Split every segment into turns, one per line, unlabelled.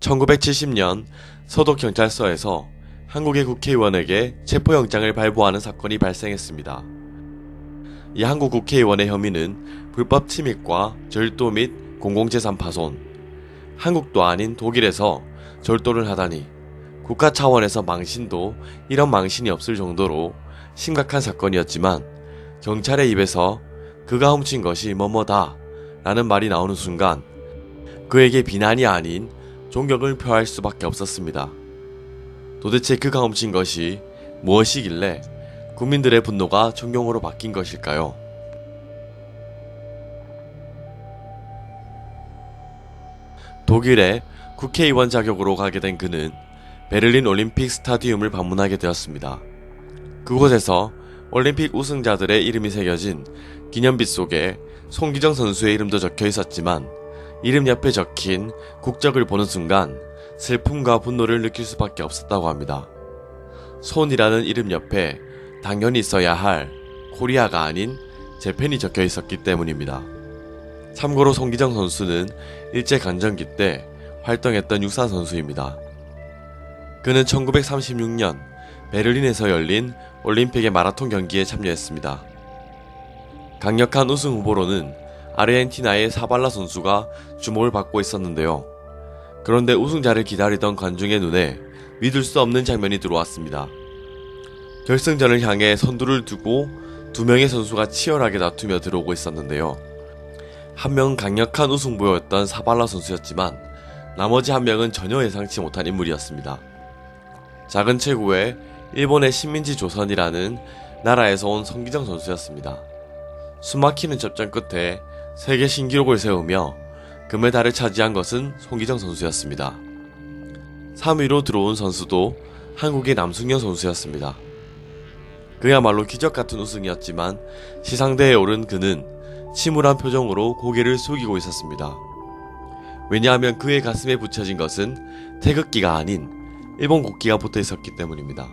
1970년 서독경찰서에서 한국의 국회의원에게 체포영장을 발부하는 사건이 발생했습니다. 이 한국 국회의원의 혐의는 불법 침입과 절도 및 공공재산 파손, 한국도 아닌 독일에서 절도를 하다니 국가 차원에서 망신도 이런 망신이 없을 정도로 심각한 사건이었지만 경찰의 입에서 그가 훔친 것이 뭐뭐다 라는 말이 나오는 순간 그에게 비난이 아닌 존경을 표할 수밖에 없었습니다. 도대체 그가 훔친 것이 무엇이길래 국민들의 분노가 존경으로 바뀐 것일까요? 독일에 국회의원 자격으로 가게 된 그는 베를린 올림픽 스타디움을 방문하게 되었습니다. 그곳에서 올림픽 우승자들의 이름이 새겨진 기념빛 속에 송기정 선수의 이름도 적혀 있었지만 이름 옆에 적힌 국적을 보는 순간 슬픔과 분노를 느낄 수밖에 없었다고 합니다. 손이라는 이름 옆에 당연히 있어야 할 코리아가 아닌 재팬이 적혀 있었기 때문입니다. 참고로 송기정 선수는 일제강점기 때 활동했던 육사 선수입니다. 그는 1936년 베를린에서 열린 올림픽의 마라톤 경기에 참여했습니다. 강력한 우승 후보로는 아르헨티나의 사발라 선수가 주목을 받고 있었는데요. 그런데 우승자를 기다리던 관중의 눈에 믿을 수 없는 장면이 들어왔습니다. 결승전을 향해 선두를 두고 두 명의 선수가 치열하게 다투며 들어오고 있었는데요. 한 명은 강력한 우승부였던 사발라 선수였지만 나머지 한 명은 전혀 예상치 못한 인물이었습니다. 작은 체구의 일본의 식민지 조선이라는 나라에서 온 성기정 선수였습니다. 숨막히는 접전 끝에 세계 신기록을 세우며 금메달을 차지한 것은 송기정 선수였습니다. 3위로 들어온 선수도 한국의 남승현 선수였습니다. 그야말로 기적 같은 우승이었지만 시상대에 오른 그는 침울한 표정으로 고개를 숙이고 있었습니다. 왜냐하면 그의 가슴에 붙여진 것은 태극기가 아닌 일본 국기가 붙어 있었기 때문입니다.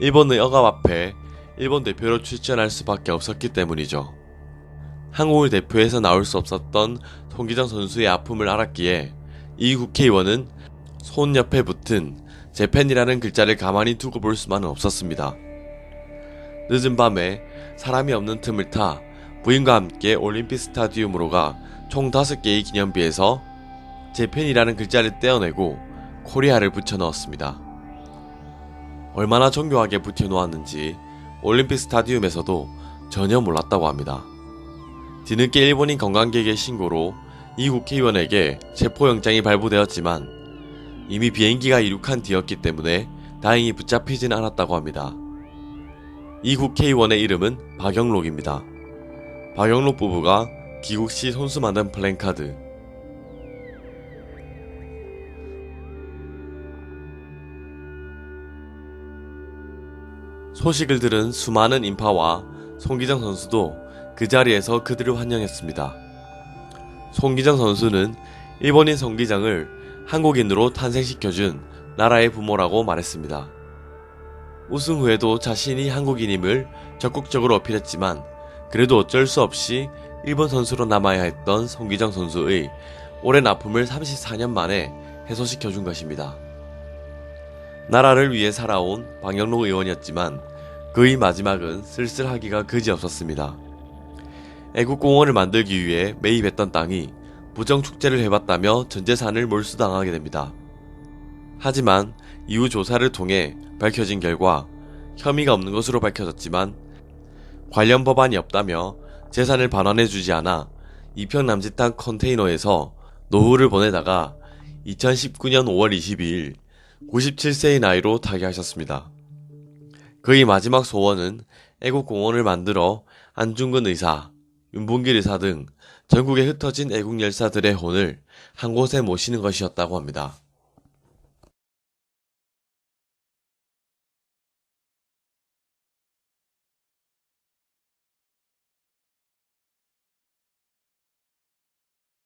일본의 억압 앞에 일본 대표로 출전할 수밖에 없었기 때문이죠. 한국을 대표해서 나올 수 없었던 송기정 선수의 아픔을 알았기에 이 국회의원은 손 옆에 붙은 재팬이라는 글자를 가만히 두고 볼 수만은 없었습니다. 늦은 밤에 사람이 없는 틈을 타 부인과 함께 올림픽 스타디움으로 가 총 5개의 기념비에서 재팬이라는 글자를 떼어내고 코리아를 붙여 넣었습니다. 얼마나 정교하게 붙여 놓았는지 올림픽 스타디움에서도 전혀 몰랐다고 합니다. 뒤늦게 일본인 관광객의 신고로 이 국회의원에게 체포영장이 발부되었지만 이미 비행기가 이륙한 뒤였기 때문에 다행히 붙잡히진 않았다고 합니다. 이 국회의원의 이름은 박영록입니다. 박영록 부부가 귀국 시 손수 만든 플랜카드 소식을 들은 수많은 인파와 송기정 선수도 그 자리에서 그들을 환영했습니다. 송기정 선수는 일본인 송기정을 한국인으로 탄생시켜준 나라의 부모라고 말했습니다. 우승 후에도 자신이 한국인임을 적극적으로 어필했지만 그래도 어쩔 수 없이 일본 선수로 남아야 했던 송기정 선수의 오랜 아픔을 34년 만에 해소시켜준 것입니다. 나라를 위해 살아온 방영록 의원이었지만 그의 마지막은 쓸쓸하기가 그지없었습니다. 애국공원을 만들기 위해 매입했던 땅이 부정축제를 해봤다며 전 재산을 몰수당하게 됩니다. 하지만 이후 조사를 통해 밝혀진 결과 혐의가 없는 것으로 밝혀졌지만 관련 법안이 없다며 재산을 반환해주지 않아 이평 남짓한 컨테이너에서 노후를 보내다가 2019년 5월 22일 97세의 나이로 타계하셨습니다. 그의 마지막 소원은 애국공원을 만들어 안중근 의사, 윤봉길 의사 등 전국에 흩어진 애국 열사들의 혼을 한 곳에 모시는 것이었다고 합니다.